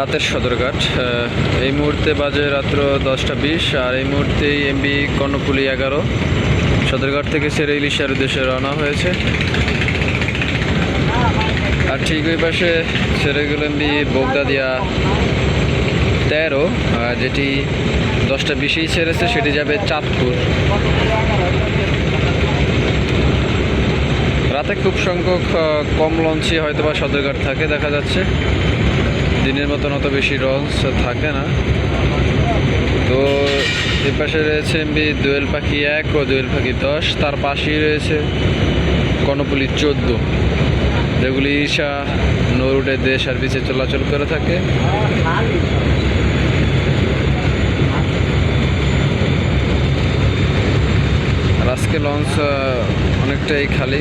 রাতের সদরঘাট। এই মুহূর্তে বাজে রাত্র দশটা বিশ, আর এই মুহূর্তে এমবি কর্ণপুলি এগারো, সদরঘাট থেকে ছেড়ে ইলিশার উদ্দেশ্যে রওনা হয়েছে। আর ঠিক ওই পাশে ছেড়ে গেল এমবি বোগদাদিয়া তেরো যেটি দশটা বিশেই ছেড়েছে, সেটি যাবে চাঁদপুর। রাতে খুব সংখ্যক কম লঞ্চই হয়তো বা সদরঘাট থাকে, দেখা যাচ্ছে। দিনের মতন অত বেশি লঞ্চ থাকে না। তো এ পাশে রয়েছে এমবি দোয়েল পাখি এক ও দোয়েল পাখি দশ। তার পাশেই রয়েছে কর্ণপুলি চোদ্দ। যেগুলি ঈশা নরুডে দেশ আর সার্ভিসে চলাচল করে থাকে। আজকে লঞ্চ অনেকটাই খালি।